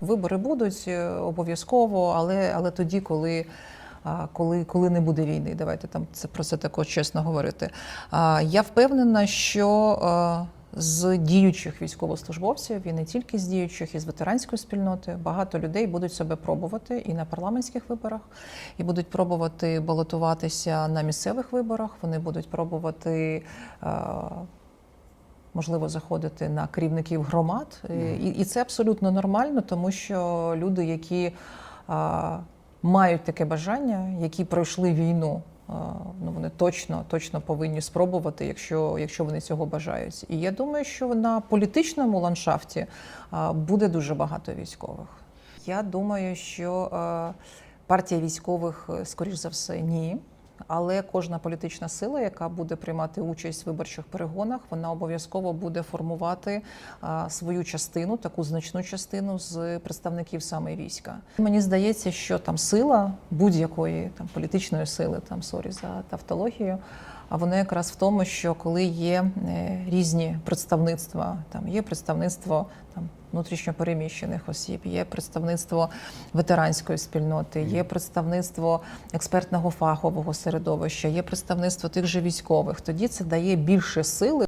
Вибори будуть е, обов'язково, але, але тоді, коли. Коли, коли не буде війни, давайте там це про це також чесно говорити. Я впевнена, що з діючих військовослужбовців і не тільки з діючих, і з ветеранської спільноти багато людей будуть себе пробувати і на парламентських виборах, і будуть пробувати балотуватися на місцевих виборах. Вони будуть пробувати. Е, можливо заходити на керівників громад, і, і це абсолютно нормально, тому що люди, які а, мають таке бажання, які пройшли війну. Ну, вони точно точно повинні спробувати, якщо, якщо вони цього бажають. І я думаю, що на політичному ландшафті буде дуже багато військових. Я думаю, що партія військових, е, скоріш за все, ні. Але кожна політична сила, яка буде приймати участь в виборчих перегонах, вона обов'язково буде формувати свою частину, таку значну частину з представників саме війська. Мені здається, що там сила будь-якої там політичної сили, там сорі за тавтологію. А воно якраз в тому, що коли є е, різні представництва, там є представництво там внутрішньопереміщених осіб, є представництво ветеранської спільноти, є представництво експертного фахового середовища, є представництво тих же військових. Тоді це дає більше сили